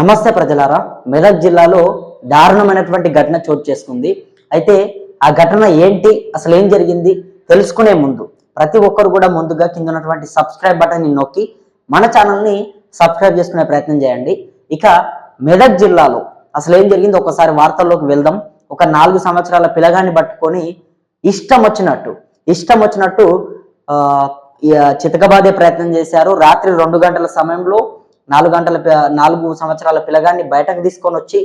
నమస్తే ప్రజలారా. మెదక్ జిల్లాలో దారుణమైనటువంటి ఘటన చోటు చేసుకుంది. అయితే ఆ ఘటన ఏంటి? అసలు ఏం జరిగింది? తెలుసుకునే ముందు ప్రతి ఒక్కరు కూడా ముందుగా కింద ఉన్నటువంటి సబ్స్క్రైబ్ బటన్ని నొక్కి మన ఛానల్ని సబ్స్క్రైబ్ చేసుకునే ప్రయత్నం చేయండి. ఇక మెదక్ జిల్లాలో అసలు ఏం జరిగింది ఒకసారి వార్తల్లోకి వెళ్దాం. ఒక నాలుగు సంవత్సరాల పిల్లగాన్ని పట్టుకొని ఇష్టం వచ్చినట్టు ఇష్టం వచ్చినట్టు చితకబాదే ప్రయత్నం చేశారు. రాత్రి రెండు గంటల సమయంలో నాలుగు గంటల నాలుగు సంవత్సరాల పిల్లగాన్ని బయటకు తీసుకొని వచ్చి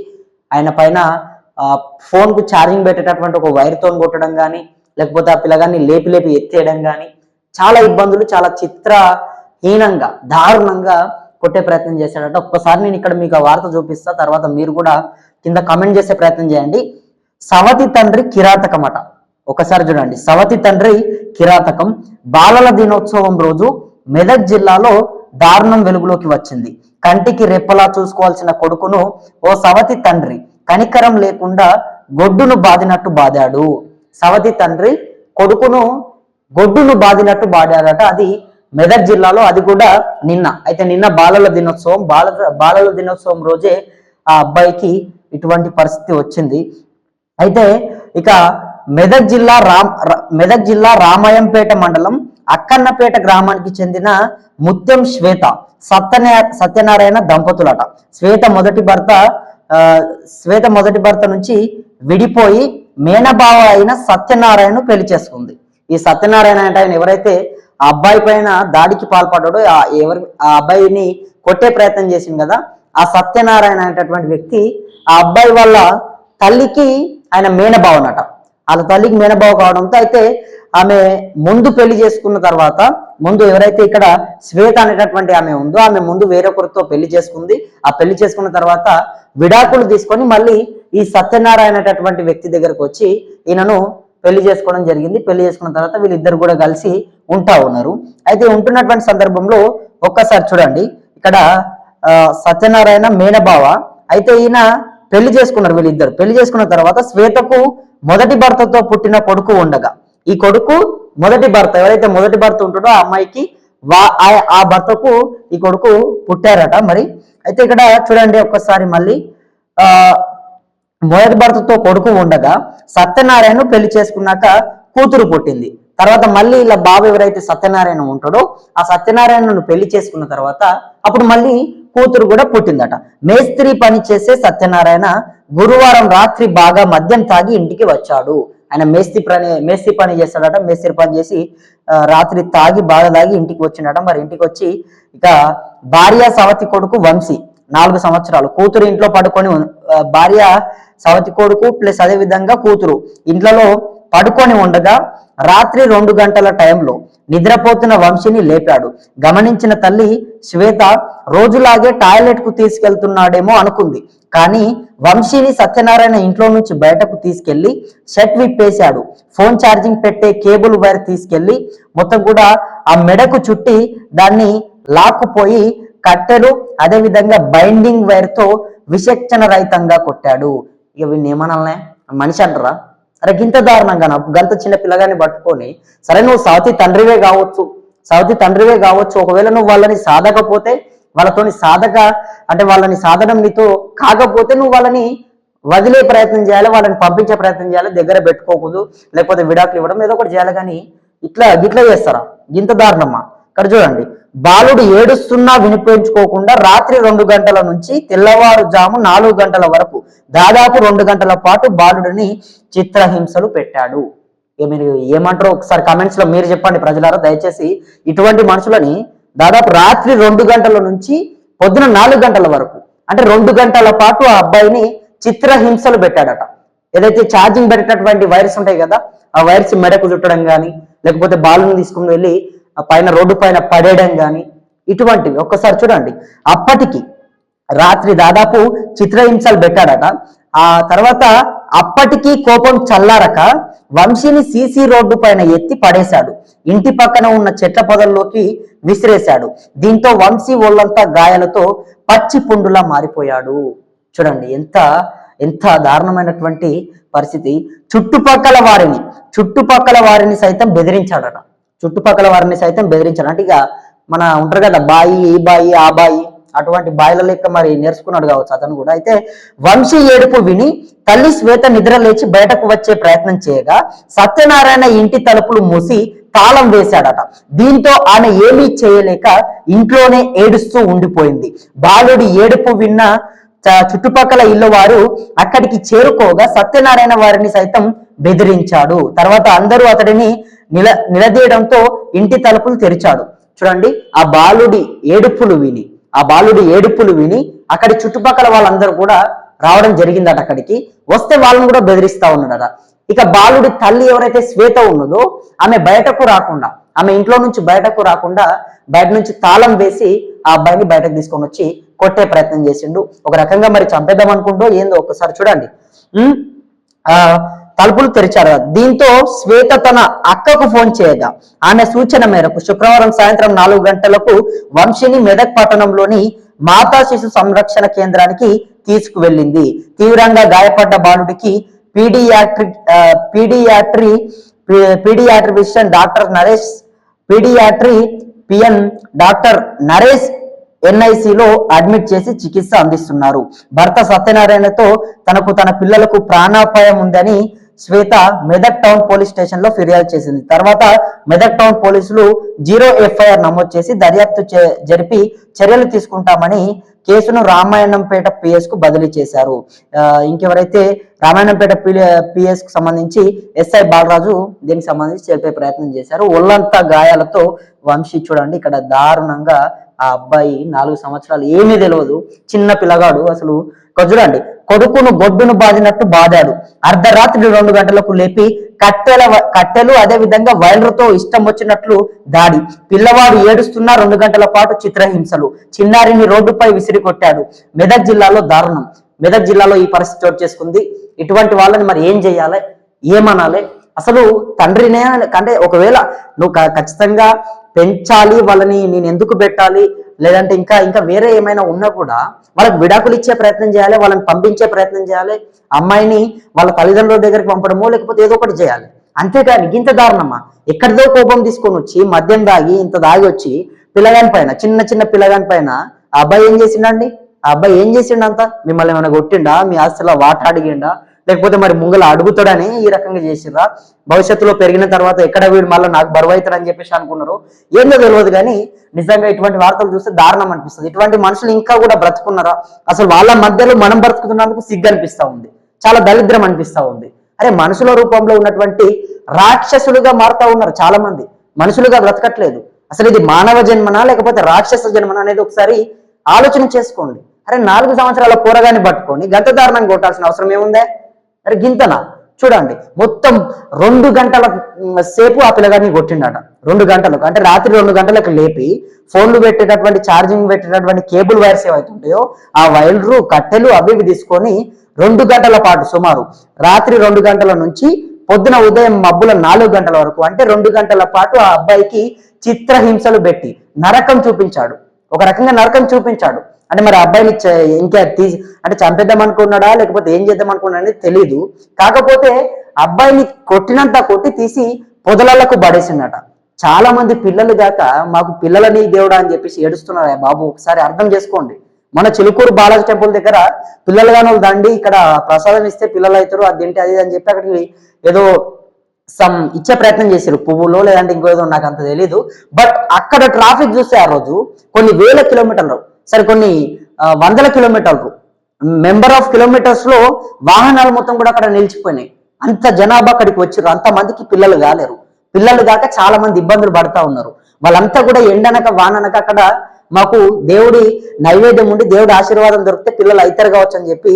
ఆయన పైన ఆ, కు ఛార్జింగ్ పెట్టేటటువంటి ఒక వైర్ తోని కొట్టడం కానీ లేకపోతే ఆ పిల్లగాన్ని లేపి లేపి ఎత్తేయడం కానీ చాలా ఇబ్బందులు చాలా చిత్రహీనంగా దారుణంగా కొట్టే ప్రయత్నం చేశాడట. ఒక్కసారి నేను ఇక్కడ మీకు ఆ వార్త చూపిస్తా తర్వాత మీరు కూడా కింద కమెంట్ చేసే ప్రయత్నం చేయండి. సవతి తండ్రి కిరాతకమట. ఒకసారి చూడండి. సవతి తండ్రి కిరాతకం. బాలల దినోత్సవం రోజు మెదక్ జిల్లాలో దారుణం వెలుగులోకి వచ్చింది. కంటికి రెప్పలా చూసుకోవాల్సిన కొడుకును ఓ సవతి తండ్రి కనికరం లేకుండా గొడ్డును బాదినట్టు బాదాడు. సవతి తండ్రి కొడుకును గొడ్డును బాదినట్టు బాడాడట అది మెదక్ జిల్లాలో అది కూడా నిన్న అయితే నిన్న బాలల దినోత్సవం బాల బాలల దినోత్సవం రోజే ఆ అబ్బాయికి ఇటువంటి పరిస్థితి వచ్చింది. అయితే ఇక మెదక్ జిల్లా రామ్ మెదక్ జిల్లా రామాయంపేట మండలం అక్కన్నపేట గ్రామానికి చెందిన ముత్యం శ్వేత సత్యనారాయణ సత్యనారాయణ దంపతులట. శ్వేత మొదటి భర్త శ్వేత మొదటి భర్త నుంచి విడిపోయి మేనబావ అయిన సత్యనారాయణను పెళ్ళి చేసుకుంది. ఈ సత్యనారాయణ అంటే ఆయన ఎవరైతే ఆ అబ్బాయి పైన దాడికి పాల్పడ్డాడో ఆ ఎవరి ఆ అబ్బాయిని కొట్టే ప్రయత్నం చేసింది కదా ఆ సత్యనారాయణ అనేటటువంటి వ్యక్తి ఆ అబ్బాయి వల్ల తల్లికి ఆయన మేనబావనట. వాళ్ళ తల్లికి మేనబావ కావడంతో అయితే ఆమె ముందు పెళ్ళి చేసుకున్న తర్వాత ముందు ఎవరైతే ఇక్కడ శ్వేత అనేటటువంటి ఆమె ఉందో ఆమె ముందు వేరొకరితో పెళ్ళి చేసుకుంది. ఆ పెళ్ళి చేసుకున్న తర్వాత విడాకులు తీసుకొని మళ్ళీ ఈ సత్యనారాయణ అనేటటువంటి వ్యక్తి దగ్గరకు వచ్చి ఈయనను పెళ్ళి చేసుకోవడం జరిగింది. పెళ్ళి చేసుకున్న తర్వాత వీళ్ళిద్దరు కూడా కలిసి ఉంటా ఉన్నారు. అయితే ఉంటున్నటువంటి సందర్భంలో ఒక్కసారి చూడండి. ఇక్కడ సత్యనారాయణ మేనబావ అయితే ఈయన పెళ్ళి చేసుకున్నారు వీళ్ళిద్దరు. పెళ్ళి చేసుకున్న తర్వాత శ్వేతకు మొదటి భర్తతో పుట్టిన కొడుకు ఉండగా. ఈ కొడుకు మొదటి భర్త ఎవరైతే మొదటి భర్త ఉంటాడో ఆ అమ్మాయికి వా ఆ- ఆ భర్తకు ఈ కొడుకు పుట్టారట మరి. అయితే ఇక్కడ చూడండి ఒక్కసారి మళ్ళీ. ఆ మొదటి భర్తతో కొడుకు ఉండగా సత్యనారాయణ పెళ్ళి చేసుకున్నాక కూతురు పుట్టింది. తర్వాత మళ్ళీ ఇలా బాబు ఎవరైతే సత్యనారాయణ ఉంటాడో ఆ సత్యనారాయణను పెళ్ళి చేసుకున్న తర్వాత అప్పుడు మళ్ళీ కూతురు కూడా పుట్టిందట. మేస్త్రి పని చేసే సత్యనారాయణ గురువారం రాత్రి బాగా మద్యం తాగి ఇంటికి వచ్చాడు. ఆయన మేస్త్రి పని మేస్త్రి పని చేస్తాడట. మేస్త్రి పని చేసి రాత్రి తాగి బాగా తాగి ఇంటికి వచ్చిండట. మరి ఇంటికి వచ్చి ఇక భార్య సవతి కొడుకు వంశీ నాలుగు సంవత్సరాలు. కూతురు ఇంట్లో పడుకొని భార్య సవతి కొడుకు ప్లస్ అదే విధంగా కూతురు. ఇంట్లో పడుకొని ఉండగా రాత్రి రెండు గంటల టైంలో నిద్రపోతున్న వంశీని లేపాడు. గమనించిన తల్లి శ్వేత రోజులాగే టాయిలెట్కు తీసుకెళ్తున్నాడేమో అనుకుంది. కానీ వంశీని సత్యనారాయణ ఇంట్లో నుంచి బయటకు తీసుకెళ్ళి షర్ట్ విప్పేశాడు. ఫోన్ ఛార్జింగ్ పెట్టే కేబుల్ వైర్ తీసుకెళ్ళి మొత్తం కూడా ఆ మెడకు చుట్టి దాన్ని లాక్కుపోయి కట్టెలు అదే విధంగా బైండింగ్ వైర్తో రహితంగా కొట్టాడు. ఇక వీడిని ఏమనాలనే? మనిషి అంటారా? అరే గింత దారుణంగా గంత చిన్న పిల్లగాన్ని పట్టుకొని సరే నువ్వు సవతి తండ్రివే కావచ్చు సవతి తండ్రివే కావచ్చు ఒకవేళ నువ్వు వాళ్ళని సాధకపోతే వాళ్ళతోని సాధక అంటే వాళ్ళని సాధనం నీతో కాకపోతే నువ్వు వాళ్ళని వదిలే ప్రయత్నం చేయాలి వాళ్ళని పంపించే ప్రయత్నం చేయాలి దగ్గర పెట్టుకోకూడదు లేకపోతే విడాకులు ఇవ్వడం ఏదో ఒకటి చేయాలి కానీ ఇట్లా గిట్లా చేస్తారా? ఇంత దారుణమ్మా ఇక్కడ చూడండి. బాలుడు ఏడుస్తున్నా వినిపించుకోకుండా రాత్రి రెండు గంటల నుంచి తెల్లవారుజాము నాలుగు గంటల వరకు దాదాపు రెండు గంటల పాటు బాలుడిని చిత్రహింసలు పెట్టాడు. మీరు ఏమంటారో ఒకసారి కమెంట్స్లో మీరు చెప్పండి ప్రజలారా. దయచేసి ఇటువంటి మనుషులని దాదాపు రాత్రి రెండు గంటల నుంచి పొద్దున నాలుగు గంటల వరకు అంటే రెండు గంటల పాటు ఆ అబ్బాయిని చిత్రహింసలు పెట్టాడట. ఏదైతే ఛార్జింగ్ పెట్టేటటువంటి వైర్స్ ఉంటాయి కదా ఆ వైర్స్ మెడకు చుట్టడం కానీ లేకపోతే బాలుని తీసుకుని వెళ్ళి ఆ పైన రోడ్డు పైన పడేయడం కానీ ఇటువంటివి. ఒక్కసారి చూడండి. అప్పటికి రాత్రి దాదాపు చిత్రహింసలు పెట్టాడట. ఆ తర్వాత అప్పటికి కోపం చల్లారక వంశీని సీసీ రోడ్డు పైన ఎత్తి పడేశాడు. ఇంటి పక్కన ఉన్న చెట్ల పొదల్లోకి విసిరేశాడు. దీంతో వంశీ ఒళ్ళంతా గాయాలతో పచ్చి పుండులా మారిపోయాడు. చూడండి ఎంత ఎంత దారుణమైనటువంటి పరిస్థితి. చుట్టుపక్కల వారిని చుట్టుపక్కల వారిని సైతం బెదిరించాడట. చుట్టుపక్కల వారిని సైతం బెదిరించాడు అంటే ఇక మన ఉంటారు కదా బాయి ఈ బాయి ఆ బాయి అటువంటి బాయిల లెక్క మరి నేర్చుకున్నాడు కావచ్చు అతను కూడా. అయితే వంశీ ఏడుపు విని తల్లి శ్వేత నిద్ర లేచి బయటకు వచ్చే ప్రయత్నం చేయగా సత్యనారాయణ ఇంటి తలుపులు మూసి తాళం వేశాడట. దీంతో ఆమె ఏమీ చేయలేక ఇంట్లోనే ఏడుస్తూ ఉండిపోయింది. బాలుడి ఏడుపు విన్న చుట్టుపక్కల ఇల్లు వారు అక్కడికి చేరుకోగా సత్యనారాయణ వారిని సైతం బెదిరించాడు. తర్వాత అందరూ అతడిని నిల నిలదీయడంతో ఇంటి తలుపులు తెరిచాడు. చూడండి ఆ బాలుడి ఏడుపులు విని ఆ బాలుడి ఏడుపులు విని అక్కడి చుట్టుపక్కల వాళ్ళందరూ కూడా రావడం జరిగిందట అక్కడికి. వస్తే వాళ్ళని కూడా బెదిరిస్తా ఉన్నాడట. ఇక బాలుడి తల్లి ఎవరైతే శ్వేత ఉన్నదో ఆమె బయటకు రాకుండా ఆమె ఇంట్లో నుంచి బయటకు రాకుండా బయట నుంచి తాళం వేసి ఆ అబ్బాయిని బయటకు తీసుకొని వచ్చి కొట్టే ప్రయత్నం చేసిండు. ఒక రకంగా మరి చంపేద్దాం అనుకుంటూ ఏందో ఒకసారి చూడండి. ఆ తలుపులు తెరిచారు. దీంతో శ్వేత తన అక్కకు ఫోన్ చేయగా ఆమె సూచన మేరకు శుక్రవారం సాయంత్రం నాలుగు గంటలకు వంశిని మెదక్ పట్టణంలోని మాతా శిశు సంరక్షణ కేంద్రానికి తీసుకువెళ్ళింది. తీవ్రంగా గాయపడ్డ బాలుడికి paediatric paediatry paediatrician doctor Naresh paediatry P N doctor Naresh ఎన్ఐసిలో admit చేసి చికిత్స అందిస్తున్నారు. భర్త సత్యనారాయణతో తనకు తన పిల్లలకు ప్రాణాపాయం ఉందని శ్వేత మెదక్ టౌన్ పోలీస్ స్టేషన్లో ఫిర్యాదు చేసింది. తర్వాత మెదక్ టౌన్ పోలీసులు జీరో ఎఫ్ఐఆర్ నమోదు చేసి దర్యాప్తు జరిపి చర్యలు తీసుకుంటామని కేసును రామాయణంపేట పిఎస్కు బదిలీ చేశారు. ఇంకెవరైతే రామాయణంపేట పిఎస్కు సంబంధించి ఎస్ఐ బాలరాజు దీనికి సంబంధించి చెప్పే ప్రయత్నం చేశారు. ఒళ్ళంతా గాయాలతో వంశీ చూడండి ఇక్కడ దారుణంగా ఆ అబ్బాయి నాలుగు సంవత్సరాలు ఏమీ తెలియదు చిన్న పిల్లగాడు అసలు. చూడండి కొడుకును బొడ్డును బాదినట్టు బాదాడు. అర్ధరాత్రి రెండు గంటలకు లేపి కట్టెల కట్టెలు అదే విధంగా వైర్లతో ఇష్టం వచ్చినట్లు దాడి. పిల్లవాడు ఏడుస్తున్న రెండు గంటల పాటు చిత్రహింసలు. చిన్నారిని రోడ్డుపై విసిరి కొట్టాడు మెదక్ జిల్లాలో దారుణం. మెదక్ జిల్లాలో ఈ పరిస్థితి చోటు చేసుకుంది. ఇటువంటి వాళ్ళని మరి ఏం చేయాలి? ఏమనాలి? అసలు తండ్రినే అంటే ఒకవేళ నువ్వు ఖచ్చితంగా పెంచాలి వాళ్ళని నేను ఎందుకు పెట్టాలి? లేదంటే ఇంకా ఇంకా వేరే ఏమైనా ఉన్నా కూడా వాళ్ళకి విడాకులు ఇచ్చే ప్రయత్నం చేయాలి వాళ్ళని పంపించే ప్రయత్నం చేయాలి అమ్మాయిని వాళ్ళ తల్లిదండ్రుల దగ్గరికి పంపడమో లేకపోతే ఏదో ఒకటి చేయాలి. అంతేకాని ఇంత దారుణమ్మా ఎక్కడిదో కోపం తీసుకొని వచ్చి మద్యం దాగి ఇంత దాగి వచ్చి పిల్లగాని పైన చిన్న చిన్న పిల్లగాని పైన ఆ అబ్బాయి ఏం చేసిండండి? ఆ అబ్బాయి ఏం చేసిండు అంత మిమ్మల్ని ఏమైనా కొట్టిండా? మీ ఆస్తిలో వాట అడిగిండా? లేకపోతే మరి ముంగల అడుగుతాడని ఈ రకంగా చేసిర్రా భవిష్యత్తులో పెరిగిన తర్వాత ఎక్కడ వీడు మళ్ళీ నాకు బరువు అవుతాడని చెప్పేసి అనుకున్నారు? ఏందో తెలియదు కానీ నిజంగా ఇటువంటి వార్తలు చూస్తే దారుణం అనిపిస్తుంది. ఇటువంటి మనుషులు ఇంకా కూడా బ్రతుకున్నారా? అసలు వాళ్ళ మధ్యలో మనం బ్రతుకుతున్నందుకు సిగ్గు అనిపిస్తా ఉంది. చాలా దరిద్రం అనిపిస్తా ఉంది. అరే మనుషుల రూపంలో ఉన్నటువంటి రాక్షసులుగా మారుతా ఉన్నారు చాలా మంది మనుషులుగా బ్రతకట్లేదు. అసలు ఇది మానవ జన్మనా లేకపోతే రాక్షస జన్మనా అనేది ఒకసారి ఆలోచన చేసుకోండి. అరే నాలుగు సంవత్సరాల పోరగాని పట్టుకొని గంట దారుణంగా కొట్టాల్సిన అవసరం ఏముందే? అరే గింతనా? చూడండి మొత్తం రెండు గంటల సేపు ఆ పిల్లగాడిని కొట్టిండట. రెండు గంటలకు అంటే రాత్రి రెండు గంటలకు లేపి ఫోన్లు పెట్టేటటువంటి ఛార్జింగ్ పెట్టేటటువంటి కేబుల్ వైర్స్ ఏవైతుంటాయో ఆ వైర్లు కట్టెలు అవి ఇవి తీసుకొని రెండు గంటల పాటు సుమారు రాత్రి రెండు గంటల నుంచి పొద్దున ఉదయం మబ్బుల నాలుగు గంటల వరకు అంటే రెండు గంటల పాటు ఆ అబ్బాయికి చిత్రహింసలు పెట్టి నరకం చూపించాడు. ఒక రకంగా నరకం చూపించాడు. అంటే మరి అబ్బాయిని ఇంకా తీసి అంటే చంపేద్దాం అనుకున్నాడా? లేకపోతే ఏం చేద్దాం అనుకున్నాడా అనేది తెలియదు కాకపోతే అబ్బాయిని కొట్టినంత కొట్టి తీసి పొదలలకు పడేసిండట. చాలా మంది పిల్లలు గాక మాకు పిల్లలని దేవుడా అని చెప్పేసి ఏడుస్తున్నారు బాబు. ఒకసారి అర్థం చేసుకోండి. మన చిలుకూరు బాలాజీ టెంపుల్ దగ్గర పిల్లలు కానీ వాళ్ళు దండి ఇక్కడ ప్రసాదం ఇస్తే పిల్లలు అవుతారు అది ఏంటి అది అని చెప్పి అక్కడికి ఏదో సమ్ ఇచ్చే ప్రయత్నం చేశారు. పువ్వులో లేదంటే ఇంకో ఏదో నాకు అంత తెలియదు బట్ అక్కడ ట్రాఫిక్ చూస్తే ఆ రోజు కొన్ని వేల కిలోమీటర్లు సరే కొన్ని వందల కిలోమీటర్లు మెంబర్ ఆఫ్ కిలోమీటర్స్లో వాహనాలు మొత్తం కూడా అక్కడ నిలిచిపోయినాయి. అంత జనాభా అక్కడికి వచ్చారు అంత మందికి పిల్లలు కాలేరు. పిల్లలు కాక చాలా మంది ఇబ్బందులు పడతా ఉన్నారు. వాళ్ళంతా కూడా ఎండనక వాననక అక్కడ మాకు దేవుడి నైవేద్యం ఉండి దేవుడి ఆశీర్వాదం దొరికితే పిల్లలు అవుతారు కావచ్చు అని చెప్పి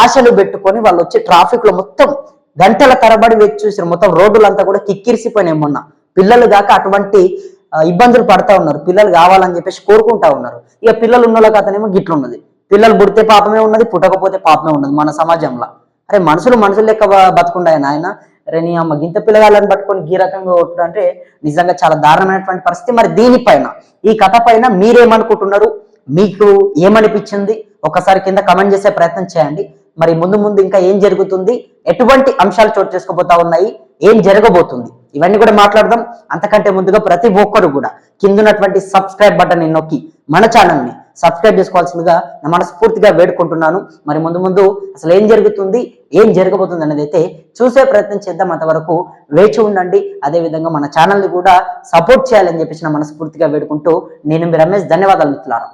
ఆశలు పెట్టుకొని వాళ్ళు వచ్చి ట్రాఫిక్లో మొత్తం గంటల తరబడి వేచి చూసారు మొత్తం రోడ్లంతా కూడా కిక్కిరిసిపోయినాయి మొన్న. పిల్లలు కాక అటువంటి ఇబ్బందులు పడతా ఉన్నారు. పిల్లలు కావాలని చెప్పేసి కోరుకుంటా ఉన్నారు. ఇక పిల్లలు ఉన్న వాళ్ళకి అతనేమో గిట్లున్నది. పిల్లలు పుడితే పాపమే ఉన్నది పుట్టకపోతే పాపమే ఉన్నది మన సమాజంలో. అరే మనుషులు మనుషులు లెక్క బ- బతుకుండాయి నాయన? అరే నీ అమ్మ గింత పిల్లగాళ్ళని పట్టుకొని ఈ రకంగా అంటే నిజంగా చాలా దారుణమైనటువంటి పరిస్థితి. మరి దీనిపైన ఈ కథ పైన మీరేమనుకుంటున్నారు? మీకు ఏమనిపించింది? ఒకసారి కింద కమెంట్ చేసే ప్రయత్నం చేయండి. మరి ముందు ముందు ఇంకా ఏం జరుగుతుంది? ఎటువంటి అంశాలు చోటు చేసుకోబోతా ఉన్నాయి? ఏం జరగబోతుంది? ఇవన్నీ కూడా మాట్లాడదాం. అంతకంటే ముందుగా ప్రతి ఒక్కరు కూడా కింద ఉన్నటువంటి సబ్స్క్రైబ్ బటన్ నొక్కి మన ఛానల్ని సబ్స్క్రైబ్ చేసుకోవాల్సిందిగా నా మనస్ఫూర్తిగా వేడుకుంటున్నాను. మరి ముందు ముందు అసలు ఏం జరుగుతుంది ఏం జరగబోతుంది అనేది అయితే చూసే ప్రయత్నం చేద్దాం. అంతవరకు వేచి ఉండండి. అదేవిధంగా మన ఛానల్ని కూడా సపోర్ట్ చేయాలని చెప్పేసి నా మనస్ఫూర్తిగా వేడుకుంటూ నేను మీ రమేష్. ధన్యవాదాలు మిత్రులారా.